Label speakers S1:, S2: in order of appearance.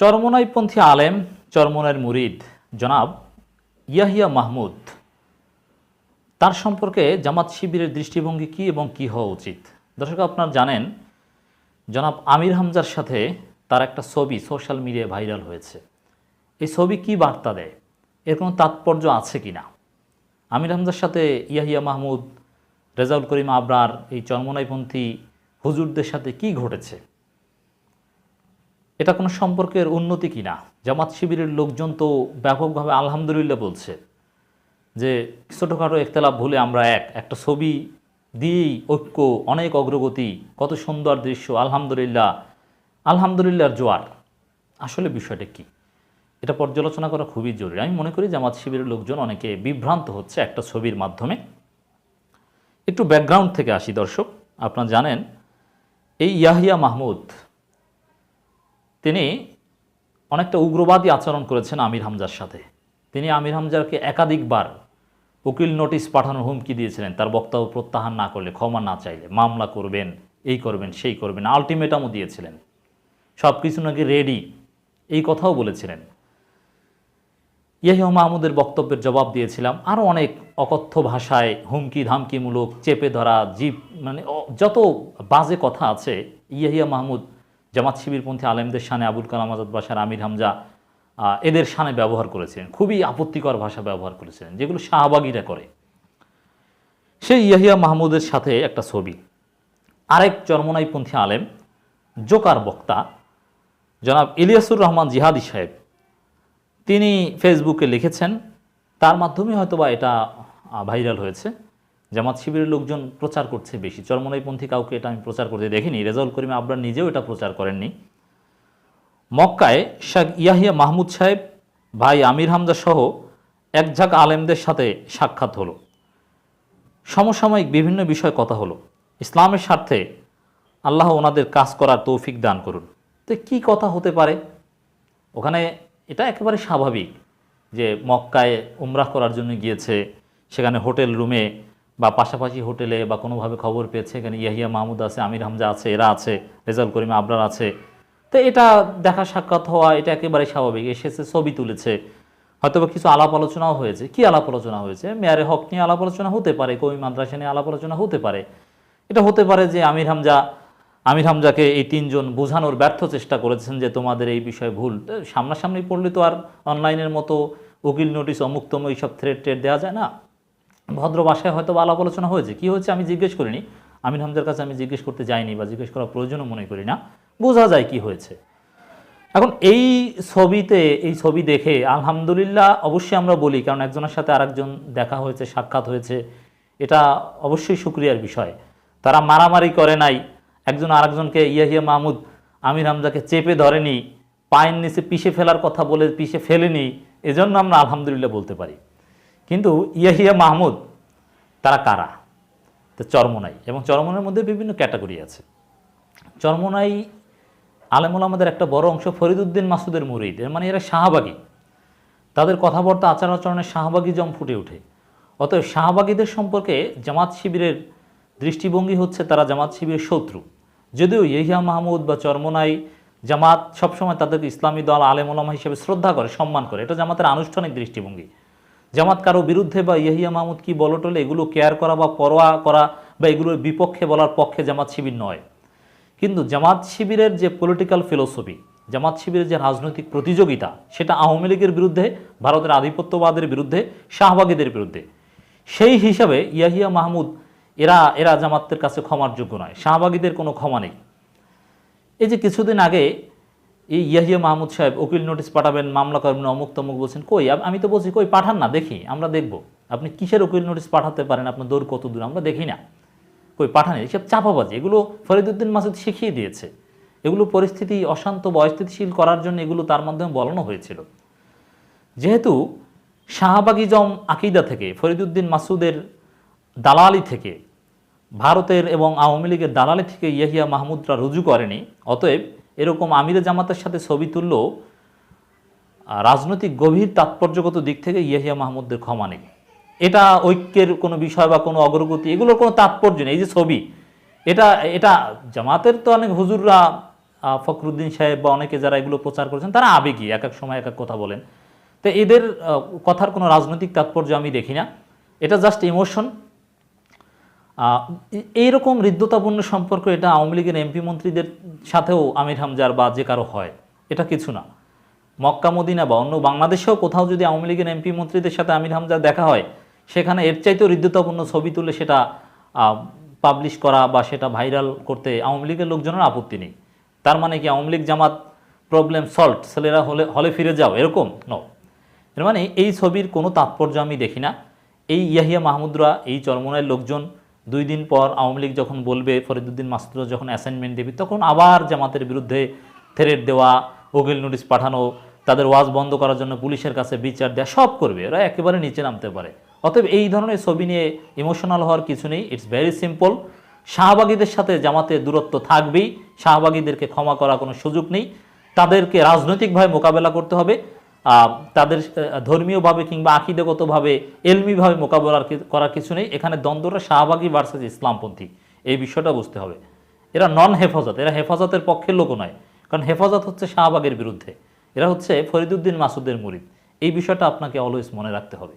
S1: চরমনাইপন্থী আলেম, চরমনের মুরিদ, জনাব ইয়াহিয়া মাহমুদ। তার সম্পর্কে জামাত শিবিরের দৃষ্টিভঙ্গি কী এবং কী হওয়া উচিত? দর্শক, আপনার জানেন, জনাব আমির হামজার সাথে তার একটা ছবি সোশ্যাল মিডিয়ায় ভাইরাল হয়েছে। এই ছবি কি বার্তা দেয়? এর কোনো তাৎপর্য আছে কি না আমির হামজার সাথে ইয়াহিয়া মাহমুদ, রেজাউল করিম আবরার, এই চরমনাইপন্থী হুজুরদের সাথে কি ঘটেছে? এটা কোনো সম্পর্কের উন্নতি কি না জামাত শিবিরের লোকজন তো ব্যাপকভাবে আলহামদুলিল্লাহ বলছে যে ছোটোখাটো একতলাপ ভুলে আমরা এক। একটা ছবি দিয়েই ঐক্য, অনেক অগ্রগতি, কত সুন্দর দৃশ্য, আলহামদুলিল্লাহ, আলহামদুলিল্লাহর জোয়ার। আসলে বিষয়টা কি? এটা পর্যালোচনা করা খুবই জরুরি। আমি মনে করি জামাত শিবিরের লোকজন অনেকে বিভ্রান্ত হচ্ছে একটা ছবির মাধ্যমে। একটু ব্যাকগ্রাউন্ড থেকে আসি দর্শক। আপনারা জানেন, এই ইয়াহিয়া মাহমুদ তিনি অনেকটা উগ্রবাদী আচরণ করেছেন আমির হামজার সাথে। তিনি আমির হামজারকে একাধিকবার উকিল নোটিশ পাঠানোর হুমকি দিয়েছিলেন, তার বক্তব্য প্রত্যাহার না করলে, ক্ষমা না চাইলে, মামলা করবেন, এই করবেন, সেই করবেন, আলটিমেটামও দিয়েছিলেন। সব কিছু নাকি রেডি, এই কথাও বলেছিলেন। ইয়াহিয়া মাহমুদের বক্তব্যের জবাব দিয়েছিলাম আরও অনেক অকথ্য ভাষায় হুমকি ধামকিমূলক, চেপে ধরা জীব মানে যত বাজে কথা আছে, ইয়াহিয়া মাহমুদ জামাত শিবিরপন্থী আলেমদের সানে আবুল কালাম আজাদ বাসার আমির হামজা এদের সানে ব্যবহার করেছিলেন। খুবই আপত্তিকর ভাষা ব্যবহার করেছিলেন, যেগুলো শাহবাগীরা করে। সেই ইয়াহিয়া মাহমুদের সাথে একটা ছবি। আরেক চরমনাইপন্থী আলেম, জোকার বক্তা, জনাব ইলিয়াসুর রহমান জিহাদি সাহেব। তিনি ফেসবুকে লিখেছেন, তার মাধ্যমে হয়তোবা এটা ভাইরাল হয়েছে। জামাত শিবিরের লোকজন প্রচার করছে বেশি। চরমনাইপন্থী কাউকে এটা আমি প্রচার করতে দেখিনি। রেজাউল করিম আবরার নিজেও এটা প্রচার করেননি। মক্কায় শেখ ইয়াহিয়া মাহমুদ সাহেব, ভাই আমির হামজা সহ এক ঝাঁক আলেমদের সাথে সাক্ষাৎ হলো। সমসাময়িক বিভিন্ন বিষয়ে কথা হলো। ইসলামের স্বার্থে আল্লাহ ওনাদের কাজ করার তৌফিক দান করুন। তো কি কথা হতে পারে? ওখানে এটা একেবারে স্বাভাবিক যে মক্কায় উমরাহ করার জন্য গিয়েছে, সেখানে হোটেল রুমে বা পাশাপাশি হোটেলে বা কোনোভাবে খবর পেয়েছে, এখানে ইয়াহিয়া মাহমুদ আছে, আমির হামজা আছে, এরা আছে রেজাল করিম আবরার আছে। তো এটা দেখা সাক্ষাৎ হওয়া, এটা একেবারে স্বাভাবিক। এসেছে, ছবি তুলেছে। হয়তোবা কিছু আলাপ আলোচনাও হয়েছে। কি আলাপ আলোচনা হয়েছে? মেয়ারে হক নিয়ে আলাপ আলোচনা হতে পারে কবি মাদ্রাসা নিয়ে আলাপ আলোচনা হতে পারে। এটা হতে পারে যে আমির হামজা, আমির হামজাকে এই তিনজন বোঝানোর ব্যর্থ চেষ্টা করেছেন যে তোমাদের এই বিষয়ে ভুল। সামনাসামনি পড়লে তো আর অনলাইনের মতো উকিল নোটিশ অমুক্তম এইসব থ্রেড ট্রেড দেওয়া যায় না। ভদ্র ভাষায় হয়তো আলাপ আলোচনা হয়েছে। কী হয়েছে আমি জিজ্ঞেস করিনি। আমির হামজার কাছে আমি জিজ্ঞেস করতে যাইনি বা জিজ্ঞেস করার প্রয়োজনও মনে করি না। বোঝা যায় কি হয়েছে। এখন এই ছবিতে, এই ছবি দেখে আলহামদুলিল্লাহ অবশ্যই আমরা বলি, কারণ একজনের সাথে আরেকজন দেখা হয়েছে, সাক্ষাৎ হয়েছে, এটা অবশ্যই সুক্রিয়ার বিষয়। তারা মারামারি করে নাই। একজন আরেকজনকে ইয়াহিয়া মাহমুদ আমির হামজাকে চেপে ধরেনি, পায়ের নিচে পিষে ফেলার কথা বলে পিষে ফেলেনি, এজন্য আমরা আলহামদুলিল্লাহ বলতে পারি। কিন্তু ইয়াহিয়া মাহমুদ, তারা কারা? তো চরমনাই, এবং চরমনের মধ্যে বিভিন্ন ক্যাটাগরি আছে। চরমনাই আলেমুল আমাদের একটা বড় অংশ ফরিদুদ্দিন মাসুদের মুরিদ মানে এরা শাহবাগী। তাদের কথাবার্তা আচার আচরণের শাহবাগী জম ফুটে ওঠে। অতএব শাহবাগীদের সম্পর্কে জামাত শিবিরের দৃষ্টিভঙ্গি হচ্ছে তারা জামাত শিবিরের শত্রু। যদিও ইহিয়া মাহমুদ বা চরমনাই জামাত সবসময় তাদেরকে ইসলামী দল আলেমুলামা হিসেবে শ্রদ্ধা করে, সম্মান করে। এটা জামাতের আনুষ্ঠানিক দৃষ্টিভঙ্গি। জামাত কারও বিরুদ্ধে বা ইহিয়া মাহমুদ কি বলটলে এগুলো কেয়ার করা বা পরোয়া করা বা এগুলোর বিপক্ষে বলার পক্ষে জামাত শিবির নয়। কিন্তু জামাত শিবিরের যে পলিটিক্যাল ফিলোসফি জামাত শিবিরের যে রাজনৈতিক প্রতিযোগিতা, সেটা আওয়ামী লীগের বিরুদ্ধে, ভারতের আধিপত্যবাদের বিরুদ্ধে, শাহবাগীদের বিরুদ্ধে। সেই হিসাবে ইয়াহিয়া মাহমুদ, এরা এরা জামাতের কাছে ক্ষমার যোগ্য নয়, শাহবাগীদের কোনো ক্ষমা নেই। এই যে কিছুদিন আগে এই ইয়াহিয়া মাহমুদ সাহেব উকিল নোটিশ পাঠাবেন, মামলা করবেন অমুক তমুক বলছেন, কই? আমি তো বলছি, কই, পাঠান না, দেখি, আমরা দেখব। আপনি কিসের উকিল নোটিশ পাঠাতে পারেন? আপনার দৌড় কত দূর? আমরা দেখি না। কই, পাঠান, এসব চাপাবাজি, এগুলো ফরিদুদ্দিন মাসুদ শিখিয়ে দিয়েছে। এগুলো পরিস্থিতি অশান্ত বা অস্থিতিশীল করার জন্য এগুলো তার মাধ্যমে বলানো হয়েছিল। যেহেতু শাহবাগিজম আকিদা থেকে ফরিদুদ্দিন মাসুদের দালালি থেকে, ভারতের এবং আওয়ামী লীগের দালালি থেকে ইয়াহিয়া মাহমুদরা রুজু করেনি, অতএব এরকম আমিরে জামাতের সাথে ছবি তুললেও রাজনৈতিক গভীর তাৎপর্যগত দিক থেকে ইয়াহিয়া মাহমুদের ক্ষমা নেই এটা ঐক্যের কোনো বিষয় বা কোনো অগ্রগতি, এগুলোর কোনো তাৎপর্য নেই। এই যে ছবি, এটা এটা জামাতের তো অনেক হুজুররা ফখরুদ্দিন সাহেব বা অনেকে যারা এগুলো প্রচার করেছেন, তারা আবেগী, এক এক সময় এক এক কথা বলেন। তো এদের কথার কোনো রাজনৈতিক তাৎপর্য আমি দেখি না। এটা জাস্ট ইমোশন এইরকম হৃদ্যতাপূর্ণ সম্পর্ক এটা আওয়ামী লীগের এমপি মন্ত্রীদের সাথেও আমির হামজার বা যে কারও হয়, এটা কিছু না। মক্কা, মদিনা বা অন্য বাংলাদেশেও কোথাও যদি আওয়ামী লীগের এমপি মন্ত্রীদের সাথে আমির হামজার দেখা হয়, সেখানে এর চাইতেও হৃদ্যতাপূর্ণ ছবি তুলে সেটা পাবলিশ করা বা সেটা ভাইরাল করতে আওয়ামী লীগের লোকজনের আপত্তি নেই। তার মানে কি আওয়ামী লীগ জামাত প্রবলেম সলভ ছেলেরা হলে হলে ফিরে যাও, এরকম? ন এর মানে এই ছবির কোনো তাৎপর্য আমি দেখি না। এই ইয়াহিয়া মাহমুদরা, এই চরমনের লোকজন দুই দিন পর আওয়ামী লীগ যখন বলবে ফরিদুদ্দিন মাসুদরা যখন অ্যাসাইনমেন্ট দেবে, তখন আবার জামাতের বিরুদ্ধে থ্রেট দেওয়া ওগিল নোটিশ পাঠানো, তাদের ওয়াজ বন্ধ করার জন্য পুলিশের কাছে বিচার দেওয়া, সব করবে। এরা একেবারে নিচে নামতে পারে। অতএব এই ধরনের ছবি নিয়ে ইমোশনাল হওয়ার কিছু নেই। ইটস ভেরি সিম্পল শাহবাগীদের সাথে জামাতে দূরত্ব থাকবেই। শাহবাগীদেরকে ক্ষমা করার কোনো সুযোগ নেই। তাদেরকে রাজনৈতিকভাবে মোকাবেলা করতে হবে। তাদের ধর্মীয়ভাবে কিংবা আকিদেগতভাবে এলমিভাবে মোকাবেলা করার কিছু নেই। এখানে দ্বন্দ্বটা শাহবাগী ভার্সেস ইসলামপন্থী। এই বিষয়টা বুঝতে হবে। এরা নন হেফাজত এরা হেফাজতের পক্ষের লোকও নয়। কারণ হেফাজত হচ্ছে শাহবাগের বিরুদ্ধে। এরা হচ্ছে ফরিদুদ্দিন মাসুদের মুরিদ। এই বিষয়টা আপনাকে অলওয়েজ মনে রাখতে হবে।